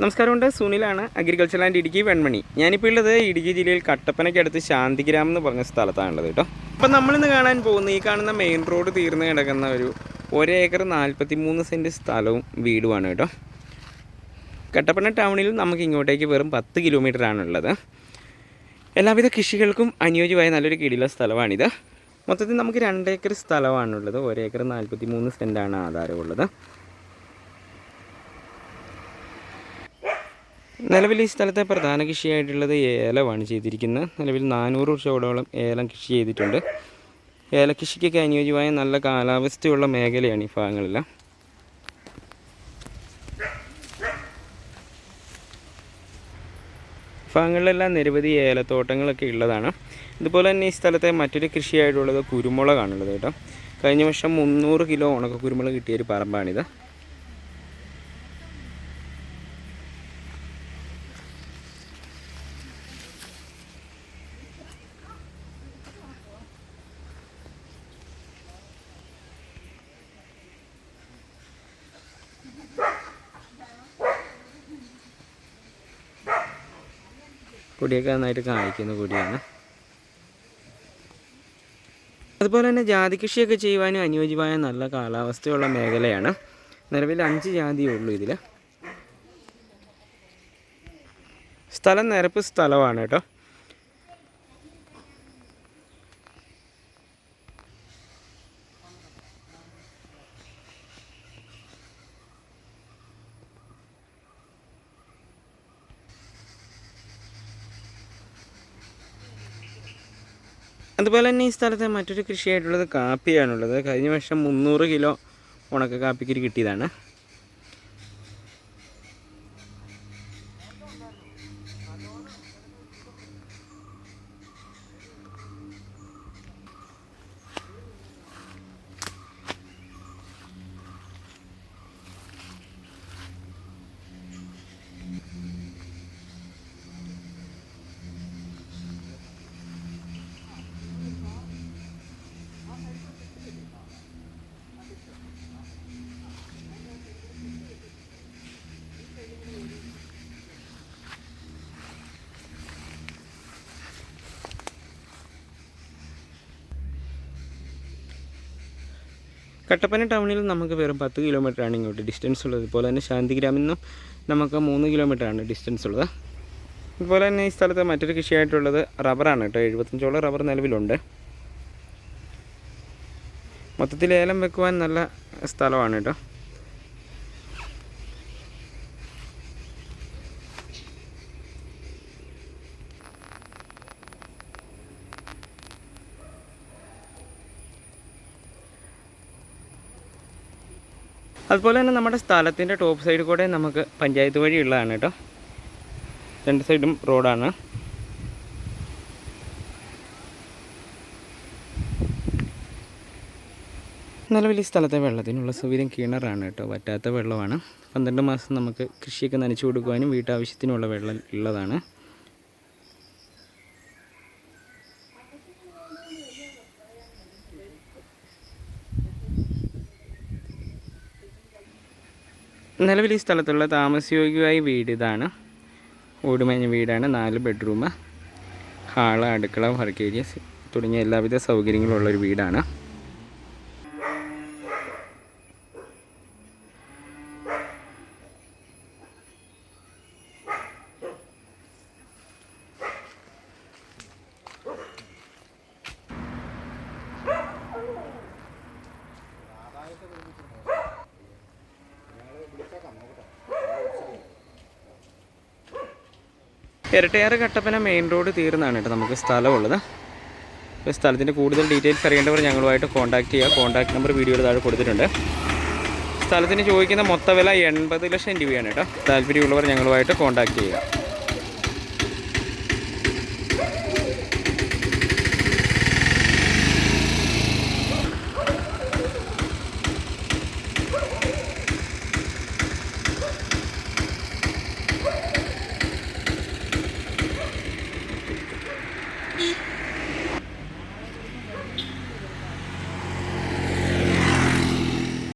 നമസ്കാരമുണ്ട്. സുനിലാണ് agriculture and Idukki Venmani. ഞാനിപ്പോൾ ഉള്ളത് ഇടുക്കി ജില്ലയിൽ കട്ടപ്പനയ്ക്കടുത്ത് ശാന്തിഗ്രാം എന്ന് പറഞ്ഞ സ്ഥലത്താണുള്ളത് കേട്ടോ. അപ്പം നമ്മളിന്ന് കാണാൻ പോകുന്ന ഈ കാണുന്ന മെയിൻ റോഡ് തീർന്ന് കിടക്കുന്ന ഒരു ഒരേക്കർ നാൽപ്പത്തി മൂന്ന് സെന്റ് സ്ഥലവും വീടുമാണ് കേട്ടോ. കട്ടപ്പന ടൗണിൽ നമുക്ക് ഇങ്ങോട്ടേക്ക് വെറും പത്ത് കിലോമീറ്റർ ഉള്ളത് എല്ലാവിധ കൃഷികൾക്കും അനുയോജ്യമായ നല്ലൊരു കിടില സ്ഥലമാണിത്. മൊത്തത്തിൽ നമുക്ക് രണ്ടേക്കർ സ്ഥലമാണുള്ളത്. ഒരേക്കർ നാൽപ്പത്തി മൂന്ന് സെന്റാണ് ആധാരമുള്ളത്. നിലവിൽ ഈ സ്ഥലത്തെ പ്രധാന കൃഷിയായിട്ടുള്ളത് ഏലമാണ് ചെയ്തിരിക്കുന്നത്. നിലവിൽ നാനൂറ് വർഷത്തോളം ഏലം കൃഷി ചെയ്തിട്ടുണ്ട്. ഏലകൃഷിക്കൊക്കെ അനുയോജ്യമായ നല്ല കാലാവസ്ഥയുള്ള മേഖലയാണ് ഈ ഭാഗങ്ങളെല്ലാം. ഭാഗങ്ങളിലെല്ലാം നിരവധി ഏലത്തോട്ടങ്ങളൊക്കെ ഉള്ളതാണ്. ഇതുപോലെ തന്നെ ഈ സ്ഥലത്തെ മറ്റൊരു കൃഷിയായിട്ടുള്ളത് കുരുമുളകാണുള്ളത് കേട്ടോ. കഴിഞ്ഞ വർഷം മുന്നൂറ് കിലോ ഉണക്ക കുരുമുളക് കിട്ടിയൊരു പറമ്പാണിത്. കൊടിയൊക്കെ നന്നായിട്ട് കായ്ക്കുന്ന കൊടിയാണ് അതുപോലെ തന്നെ ജാതി കൃഷിയൊക്കെ ചെയ്യുവാനും അനുയോജ്യമായ നല്ല കാലാവസ്ഥയുള്ള മേഖലയാണ്. നിലവിൽ അഞ്ച് ജാതിയേ ഉള്ളൂ ഇതിൽ സ്ഥലം നിരപ്പ് സ്ഥലമാണ് കേട്ടോ. അതുപോലെ തന്നെ ഈ സ്ഥലത്തെ മറ്റൊരു കൃഷിയായിട്ടുള്ളത് കാപ്പിയാണുള്ളത്. കഴിഞ്ഞ വർഷം മുന്നൂറ് കിലോ ഉണക്ക കാപ്പിക്ക് കിട്ടിയതാണ്. കട്ടപ്പന ടൗണിൽ നമുക്ക് വെറും പത്ത് കിലോമീറ്റർ ആണ് ഇങ്ങോട്ട് ഡിസ്റ്റൻസ് ഉള്ളത്. അതുപോലെ തന്നെ ശാന്തിഗ്രാമിൽ നിന്നും നമുക്ക് മൂന്ന് കിലോമീറ്റർ ആണ് ഡിസ്റ്റൻസ് ഉള്ളത്. അതുപോലെ തന്നെ ഈ സ്ഥലത്ത് മറ്റൊരു കൃഷിയായിട്ടുള്ളത് റബ്ബറാണ് കേട്ടോ. എഴുപത്തഞ്ചോളം റബ്ബർ നിലവിലുണ്ട്. മൊത്തത്തിൽ ഏലം വെക്കുവാൻ നല്ല സ്ഥലമാണ് കേട്ടോ. അതുപോലെ തന്നെ നമ്മുടെ സ്ഥലത്തിന്റെ ടോപ്പ് സൈഡിൽ കൂടെ നമുക്ക് പഞ്ചായത്ത് വഴി ഉള്ളതാണ് കേട്ടോ. രണ്ട് സൈഡും റോഡാണ് നിലവിൽ ഈ സ്ഥലത്തെ വെള്ളത്തിനുള്ള സൗകര്യം കിണറാണ് കേട്ടോ. വറ്റാത്ത വെള്ളമാണ്. പന്ത്രണ്ട് മാസം നമുക്ക് കൃഷിയൊക്കെ നനച്ചു കൊടുക്കുവാനും വീട്ടാവശ്യത്തിനുള്ള വെള്ളം ഉള്ളതാണ്. നിലവിൽ ഈ സ്ഥലത്തുള്ള താമസയോഗ്യമായ വീട് ഇതാണ്. ഓടുമഞ്ഞ വീടാണ്. നാല് ബെഡ്റൂം ഹാൾ അടുക്കള വർക്ക് ഏരിയ തുടങ്ങിയ എല്ലാവിധ സൗകര്യങ്ങളും ഉള്ളൊരു വീടാണ്. ഇരട്ടയാറ് കട്ടപ്പന മെയിൻ റോഡ് തീർന്നാണ് കേട്ടോ നമുക്ക് സ്ഥലമുള്ളത്. അപ്പോൾ സ്ഥലത്തിന്റെ കൂടുതൽ ഡീറ്റെയിൽസ് അറിയേണ്ടവർ ഞങ്ങളുമായിട്ട് കോൺടാക്ട് ചെയ്യുക. കോൺടാക്ട് നമ്പർ വീഡിയോയുടെ താഴെ കൊടുത്തിട്ടുണ്ട്. സ്ഥലത്തിന് ചോദിക്കുന്ന മൊത്ത വില എൺപത് ലക്ഷം രൂപയാണ് കേട്ടോ. താല്പര്യമുള്ളവർ ഞങ്ങളുമായിട്ട് കോൺടാക്ട് ചെയ്യുക.